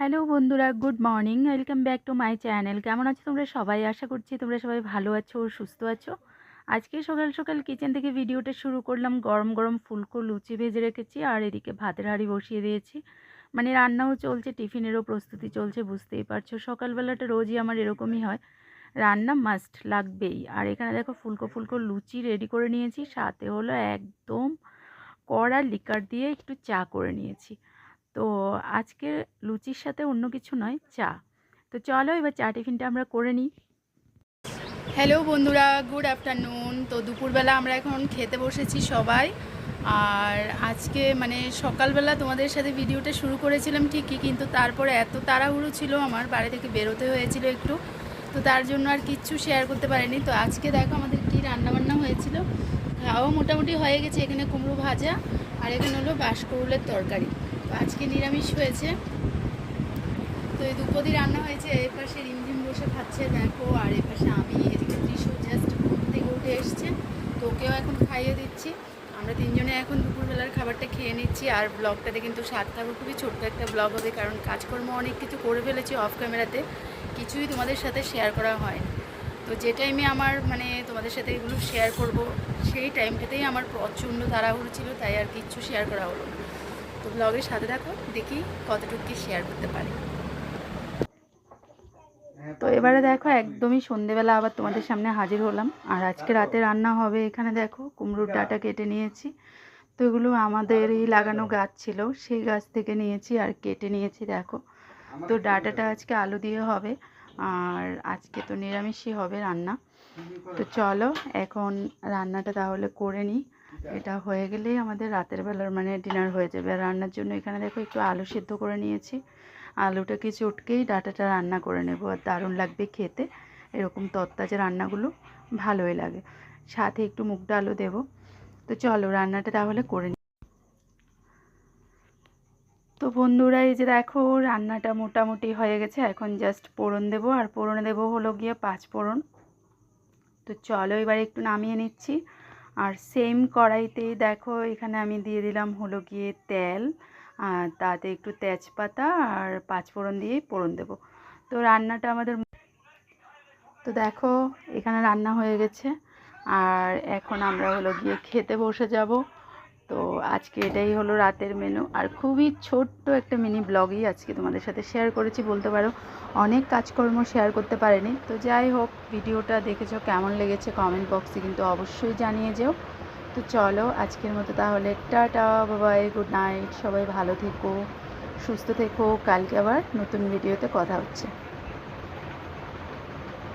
Hello বন্ধুরা, good morning, welcome back to my channel. কেমন আছো তোমরা সবাই? আশা করছি তোমরা সবাই ভালো আছো সুস্থ আছো। আজকে সকাল সকাল কিচেন থেকে ভিডিওটা শুরু করলাম, গরম গরম ফুলকো লুচি ভেজে রেখেছি আর এদিকে ভাতের হাঁড়ি বসিয়ে দিয়েছি। মানে রান্নাও চলছে, টিফিনেরও প্রস্তুতি চলছে, বুঝতেই পারছ। সকালবেলাটা রোজই আমার এরকমই হয়। রান্না মাস্ট লাগবেই। আর এখানে দেখো ফুলকো ফুলকো লুচি রেডি করে নিয়েছি, সাথে হলো একদম কড়া লিকার দিয়ে একটু চা করে নিয়েছি। তো আজকে লুচির সাথে অন্য কিছু নয়, চা। তো চলো এবার চা টিফিনটা আমরা করে নিই। হ্যালো বন্ধুরা গুড আফটারনুন তো দুপুরবেলা আমরা এখন খেতে বসেছি সবাই। আর আজকে মানে সকালবেলা তোমাদের সাথে ভিডিওটা শুরু করেছিলাম ঠিকই, কিন্তু তারপরে এত তাড়াহুড়ো ছিল আমার, বাড়ি থেকে বেরোতে হয়েছিল একটু। তো তার জন্য আর কিচ্ছু শেয়ার করতে পারিনি। তো আজকে দেখো আমাদের কী রান্নাবান্না হয়েছিল। খাওয়া মোটামুটি হয়ে গেছে, এখানে কুমড়ো ভাজা আর এখানে হলো বাঁশকৌলের তরকারি। আজকে নিরামিষ হয়েছে। তো এই দুপদি রান্না হয়েছে এই পাশে রিমঝিম বসে খাচ্ছে, দেখো, আর এই পাশে আমি, এদিকে ত্রিশু জাস্ট ঘুম থেকে উঠে এসছে, তো ওকেও এখন খাইয়ে দিচ্ছি। আমরা তিনজনে এখন দুপুরবেলার খাবারটা খেয়ে নিচ্ছি, আর ব্লগটাতে কিন্তু স্বাদ থাকবে খুবই ছোট্ট একটা ব্লগ হবে, কারণ কাজকর্ম অনেক কিছু করে ফেলেছি অফ ক্যামেরাতে কিছুই তোমাদের সাথে শেয়ার করা হয় তো যে টাইমে আমার মানে তোমাদের সাথে এগুলো শেয়ার করব, সেই টাইমটাতেই আমার প্রচণ্ড তাড়াহুড়ো ছিল, তাই আর কিচ্ছু শেয়ার করা হলো তো ব্লগের সাথে দেখো দেখি কতটুকু কি শেয়ার করতে পারি। তো এবারে দেখো একদমই সন্ধেবেলা আবার তোমাদের সামনে হাজির হলাম। আর আজকে রাতে রান্না হবে এখানে দেখো কুমড়োর ডাটা কেটে নিয়েছি। তো এগুলো আমাদেরই লাগানো গাছ ছিল সেই গাছ থেকে নিয়েছি আর কেটে নিয়েছি দেখো। তো ডাটাটা আজকে আলু দিয়ে হবে আর আজকে তো নিরামিষই হবে রান্না। তো চলো এখন রান্নাটা তাহলে করে নিই। এটা হয়ে গেলেই আমাদের রাতের বেলার মানে ডিনার হয়ে যাবে। আর রান্নার জন্য এখানে দেখো একটু আলু সিদ্ধ করে নিয়েছি। আলুটা আলুটাকে চটকেই ডাটাটা রান্না করে নেব। আর দারুণ লাগবে খেতে। এরকম তত্তাজা রান্নাগুলো ভালোই লাগে। সাথে একটু মুগ ডালও দেবো। তো চলো রান্নাটা তাহলে করে নিই তো বন্ধুরা, এই যে দেখো রান্নাটা মোটামুটি হয়ে গেছে। এখন জাস্ট পোড়ন দেবো। আর পোড়নে দেবো হলো গিয়ে পাঁচ পোড়ন তো চলো এবার একটু নামিয়ে নিচ্ছি। আর সেম কড়াইতেই দেখো, এখানে আমি দিয়ে দিলাম হলো গিয়ে তেল, আর তাতে একটু তেজপাতা আর পাঁচফোড়ন দিয়েই পোড়ন দেব। তো রান্নাটা আমাদের তো দেখো, এখানে রান্না হয়ে গেছে। আর এখন আমরা হলো গিয়ে খেতে বসে যাব। তো আজকে এটাই হলো রাতের মেনু আর খুবই ছোট্ট একটা মিনি ব্লগই আজকে তোমাদের সাথে শেয়ার করেছি, বলতে পারো। অনেক কাজকর্ম শেয়ার করতে পারিনি। তো যাই হোক, ভিডিওটা দেখেছ, কেমন লেগেছে কমেন্ট বক্সে কিন্তু অবশ্যই জানিয়ে যেও। তো চলো আজকের মতো তাহলে, টাটা বাবাই গুড নাইট সবাই ভালো থেকো, সুস্থ থেকো। কালকে আবার নতুন ভিডিওতে কথা হচ্ছে।